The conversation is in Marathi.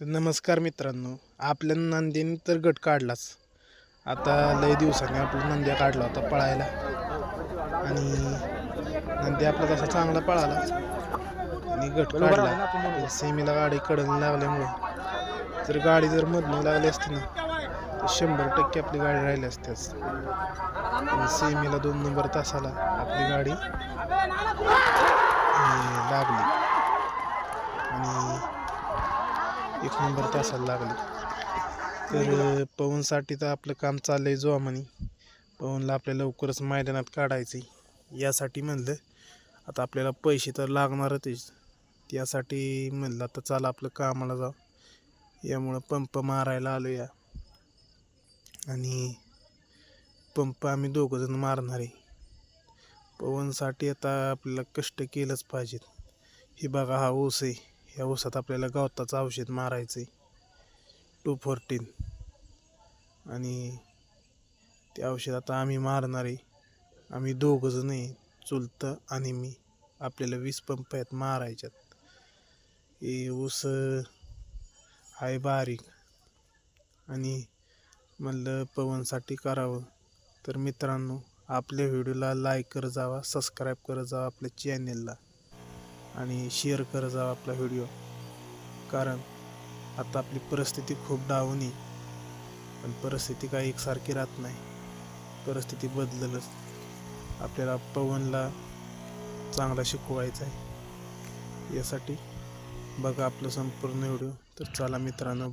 तर नमस्कार मित्रांनो आपल्या नंदीने तर गट काढलाच. आता लय दिवसाने आपला नंद्या काढला होता पळायला. आणि नंदी आपला तसा चांगला पळाला. आणि गट काढला. सेमीला गाडी कडन लागल्यामुळे. जर गाडी जर मधनं लागली असती ना तर शंभर टक्के आपली गाडी राहिली असते आज. आणि सेमीला दोन नंबर तासाला आपली गाडी लागली. एक नंबर तासाला लागले. तर पवनसाठी तर आपलं काम चाललं आहे जो म्हणे पवनला आपल्याला लवकरच मैदानात काढायचं यासाठी म्हणलं आता आपल्याला पैसे तर लागणारच त्यासाठी म्हणलं आता चला आपलं कामाला जाऊ. यामुळं पंप मारायला आलो या आणि पंप आम्ही दोघंजण मारणार आहे. पवनसाठी आता आपल्याला कष्ट केलंच पाहिजेत. ही बघा हा ऊस आहे. या ऊसात आपल्याला गवताचं औषध मारायचं आहे टू फोर्टीन. आणि ते औषध आता आम्ही मारणार. आहे आम्ही दोघंजण आहे चुलतं आणि मी. आपल्याला वीस पंप आहेत मारायच्यात. हे ऊस आहे बारीक. आणि म्हणलं पवनसाठी करावं. तर मित्रांनो आपल्या व्हिडिओला लाईक करत जावा सबस्क्राईब करत जावा आपल्या चॅनेलला आणि शेअर करत जा आपला व्हिडिओ कारण आता आपली परिस्थिती खूप डाऊन आहे. पण परिस्थिती काही एकसारखी राहत नाही. परिस्थिती बदललंच. आपल्याला पवनला चांगला शिकवायचा आहे. यासाठी बघा आपलं संपूर्ण व्हिडिओ तर चला मित्रांनो